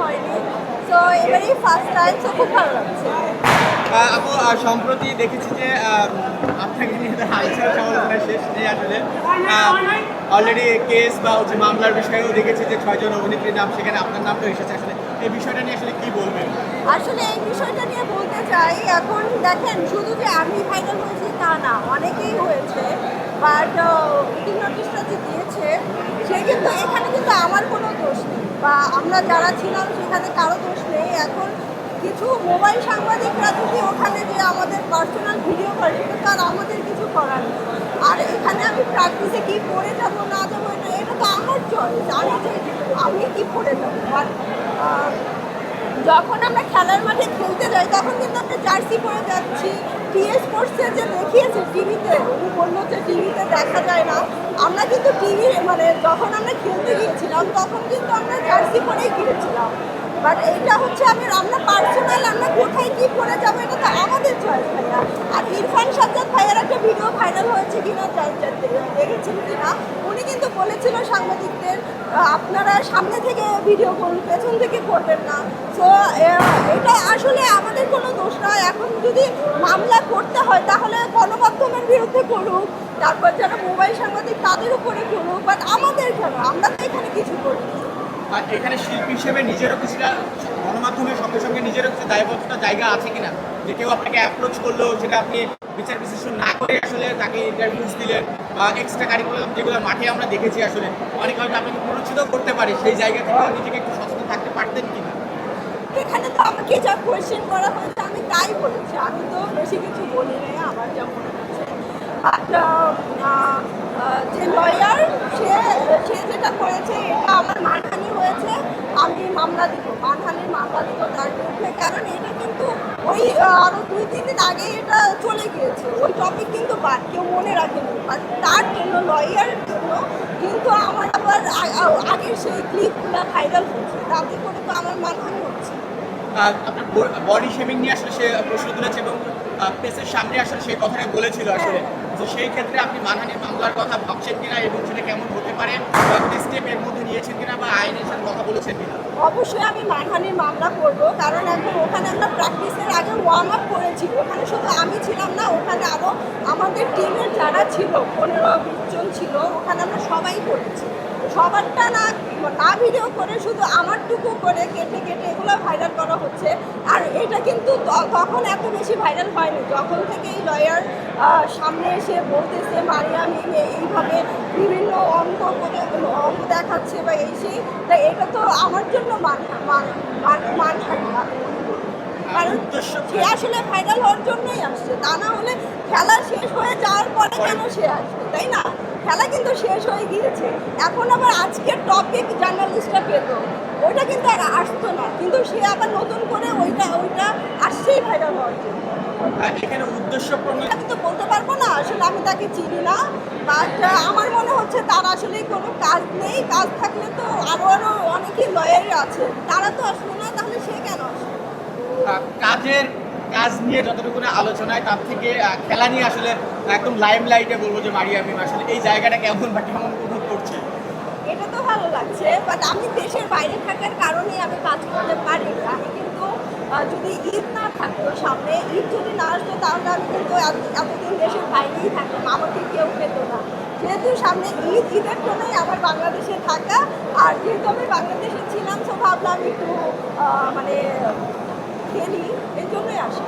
হয়নি। তো এবারই ফার্স্ট টাইম তো খুব ভালো লাগছে। আপু সম্প্রতি দেখেছি যে আপনাকে নিয়ে তো হালচাল সমালোচনা শেষ নেই আসলে। অলরেডি কেস বা হচ্ছে মামলার বিষয়েও দেখেছি যে ছয়জন অভিনেত্রীর নাম সেখানে আপনার নামটা এসেছে আসলে। এই বিষয়টা নিয়ে আসলে কি বলবেন? আসলে এই বিষয়টা নিয়ে বলতে চাই এখন দেখেন শুধু যে আমি ভাইরাল হয়েছি তা না অনেকেই হয়েছে। বাট মিটিং নোটিশটা দিয়েছে, সে কিন্তু এখানে কিন্তু আমার কোনো দোষ নেই। বা আমরা যারা ছিলাম, সেখানে কারও দোষ নেই। এখন কিছু মোবাইল সাংবাদিকরা যদি ওখানে যে আমাদের পার্সোনাল ভিডিও করে, সেটা তো আর আমাদের কিছু করার নেই। আর এখানে আমি প্র্যাকটিসে কি পড়ে যাব, না যাব, এটা এটা তো আমার চয়েস আমি যে, আমি কি পড়ে যাব? আর যখন আমরা খেলার মাঠে খেলতে যাই, তখন কিন্তু আমরা জার্সি পরে যাচ্ছি। টিএস স্পোর্টসে যে দেখিয়েছে বলল যে টিভিতে দেখা যায় না। আমরা কিন্তু টিভি মানে যখন আমরা খেলতে গিয়েছিলাম তখন কিন্তু আমরা জার্সি পরেই গিয়েছিলাম বাট এইটা হচ্ছে আমি আমরা পার্সোনাল আমরা কোথায় কী করে যাব এটা তো আমাদের চয়েস ভাইয়া। আর ইরফান সাজ্জাদ ভাইয়ার একটা ভিডিও ভাইরাল হয়েছে কিনা দেখেছেন কিনা? উনি কিন্তু বলেছিল সাংবাদিকদের আহ, আপনারা সামনে থেকে ভিডিও করুন, পেছন থেকে করবেন না। তো এটা আসলে আমাদের কোনো দোষ নয় এখন যদি মামলা করতে হয়, তাহলে গণমাধ্যমের বিরুদ্ধে করুক, তারপর যারা মোবাইল সাংবাদিক, তাদের উপরে করুক বাট আমাদের কেন? আমরা তো এখানে কিছু করি আর এখানে শিল্পী হিসেবে নিজেরও কিছুটা গণমাধ্যমের সঙ্গে সঙ্গে নিজেরও কিছু দায়বদ্ধতা জায়গা আছে কিনা? যে কেউ আপনাকে অ্যাপ্রোচ করল, সেটা আপনি বিচার বিশ্লেষণ না করে আসলে তাকে ইন্টারভিউস দিলেন বা এক্সট্রা কারিকুলাম যেগুলো মাঠে আমরা দেখেছি আসলে, অনেক হয়তো আপনাকে প্ররোচিত করতে পারে, সেই জায়গা থেকে নিজেকে একটু সচেতন থাকতে পারতেন কিনা? এখানে তো আমাকে যা কোয়েশ্চেন করা হয়েছে, আমি তাই বলেছি। আমি তো বেশি কিছু বলি নাই, আমার যা মনে হচ্ছে। বাট যে লয়ার সে সে যেটা করেছে এটা আমার মানহানি হয়েছে আমি মামলা বাঙালির মামলা দিব তার বিরুদ্ধে, কারণ এটা কিন্তু ওই আরও আরও দুই, তিন দিন আগে এটা চলে গিয়েছে। ওই টপিক কিন্তু বাদ, কেউ মনে রাখেনি। আর তার জন্য লয়ারের জন্য কিন্তু আমার আবার আগের সেই ক্লিপগুলো ভাইরাল হচ্ছে। তাতে করে তো আমার মানহানি হচ্ছে। আপনার বডি শেমিং নিয়ে আসলে সে প্রশ্ন তুলেছে এবং প্রেসের সামনে আসলে সেই কথাটা বলেছিল আসলে। তো সেই ক্ষেত্রে আপনি মানহানির মামলার কথা ভাবছেন কিনা এবং সেটা কেমন হতে পারে স্টেপ এর মধ্যে নিয়েছেন কিনা, বা আইনের সাথে কথা বলেছেন কিনা? অবশ্যই আমি মানহানির মামলা করব, কারণ এখন ওখানে আমরা প্র্যাকটিসের আগে ওয়ার্ম আপ করেছি। ওখানে শুধু আমি ছিলাম না, ওখানে আরও আমাদের টিমের যারা ছিল, পনেরো, বিশ জন ছিল, ওখানে আমরা সবাই করেছি। সবারটা না না ভিডিও করে, শুধু আমারটুকু করে কেটে কেটে এগুলো ভাইরাল করা হচ্ছে। আর এটা কিন্তু তখন এত বেশি ভাইরাল হয়নি। যখন থেকে এই লয়ার সামনে এসে বলতেছে, মারিয়া মিমে এইভাবে বিভিন্ন অঙ্ক করে- অঙ্ক দেখাচ্ছে বা এই সেই, তা এটা তো আমার জন্য মান মান মান কারণ সে আসলে ফাইনাল হওয়ার জন্যই আসছে। তা না হলে খেলা শেষ হয়ে যাওয়ার পরে কেন সে আসবে তাই না? খেলা কিন্তু শেষ হয়ে গিয়েছে। এখন আবার আজকের টপিক জার্নালিস্টরা পেত ওইটা কিন্তু আর আসতো না। কিন্তু সে আবার নতুন করে ওইটা ওইটা আসছেই ভাইরাল হওয়ার জন্য। এখানে উদ্দেশ্য আমি তো বলতে পারব না আসলে আমি তাকে চিনি না। বাট আমার মনে হচ্ছে তার আসলে কোনো কাজ নেই। কাজ থাকলে তো আরও আরও অনেকেই লয়ারই আছে। তারা তো আসলো না তাহলে সে কেন আসবে আহ, কাজের কাজ নিয়ে যতটুকু আলোচনায়, তার থেকে খেলা নিয়ে আসলে একদম লাইম লাইটে বলব যে মারিয়া মিম আসলে এই জায়গাটা কেমন বা কেমন উপভোগ করছে এটা তো ভালো লাগছে বাট আমি দেশের বাইরে থাকার কারণে আমি কাজ করতে পারি। আমি কিন্তু যদি ঈদ না থাকতো সামনে ঈদ যদি না আসতো তাহলে আমি কিন্তু এতদিন দেশের বাইরেই থাকতাম আমাকে কেউ পেত না যেহেতু সামনে ঈদ, ঈদের জন্যই আমার বাংলাদেশে থাকা, আর যেহেতু আমি বাংলাদেশে ছিলাম, তো ভাবলাম একটু মানে খেলি এই জন্যই আসি।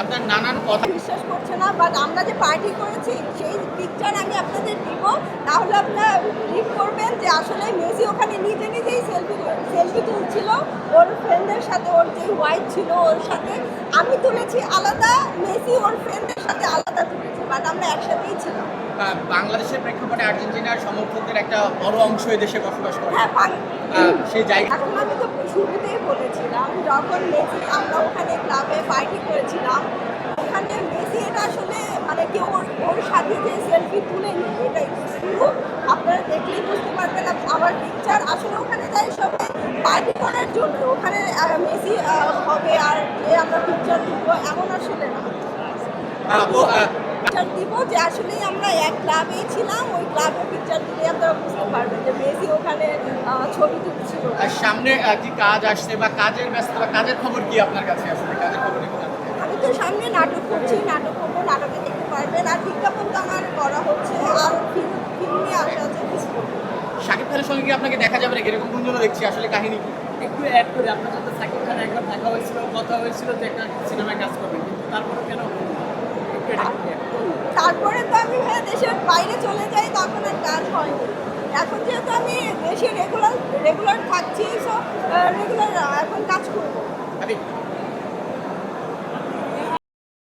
আপনার নানান কথা। বিশ্বাস করছে না বাট আমরা যে পার্টি করেছি সেই পিকচার আমি আপনাদের দিব। তাহলে আপনারা লিভ করবেন যে আসলে মেসি ওখানে নিজে নিজেই সেলফি সেলফি তুলছিল। ওর ফ্রেন্ডের সাথে ওর যে ওয়াইফ ছিল ওর সাথে। আমি তুলেছি আলাদা মেসি ওর ফ্রেন্ডের সাথে আলাদা তুলেছি বাট আমরা একসাথেই ছিলাম। বাংলাদেশের প্রেক্ষাপটে আর্জেন্টিনার সমর্থকদের একটা বড় অংশ দেশে বসবাস করে। হ্যাঁ সেই জায়গা এখন আমি তো শুরুতেই বলেছিলাম যখন মেসি আমরা ওখানে ক্লাবে পার্টি করেছিলাম ওখানে মেসি এটা আসলে মানে কেউ ওর সাথে যে সেলফি তুলে নিই এটা শুরু আপনারা দেখলেই বুঝতে পারবেন আমার পিকচার আসলে ওখানে যাই সবাই পার্টি করার জন্য ওখানে মেসি হবে আর যে আমরা পিকচার তুলবো এমন আসলে না। দিব যে আসলে আমরা এক ক্লাবে ছিলাম ওই ক্লাবে পিকচার দিলে আপনারা বুঝতে পারবেন যে মেসি ওখানে ছবি তুলছিল। আর সামনে কি কাজ আসছে বা কাজের ব্যস্ত বা কাজের খবর কি আপনার কাছে আসলে কাজের খবর। আমি তো সামনে নাটক করছি নাটক করব নাটকে দেখতে পারবেন। আর বিজ্ঞাপন তো আমার করা হচ্ছে আর ফিল্ম নিয়ে আসা আছে শাকিব খানের সঙ্গে কি আপনাকে দেখা যাবে না এরকম গুঞ্জন দেখছি আসলে কাহিনী কি? একটু অ্যাড করে আপনার সাথে সাকিব খান একবার দেখা হয়েছিল কথা হয়েছিল যে একটা সিনেমায় কাজ করবেন কিন্তু তারপরে কেন? তারপরে তো আমি হ্যাঁ দেশের বাইরে চলে যাই তখন আর কাজ হয়নি। এখন যেহেতু আমি দেশে রেগুলার রেগুলার থাকছি সো রেগুলার এখন কাজ করব।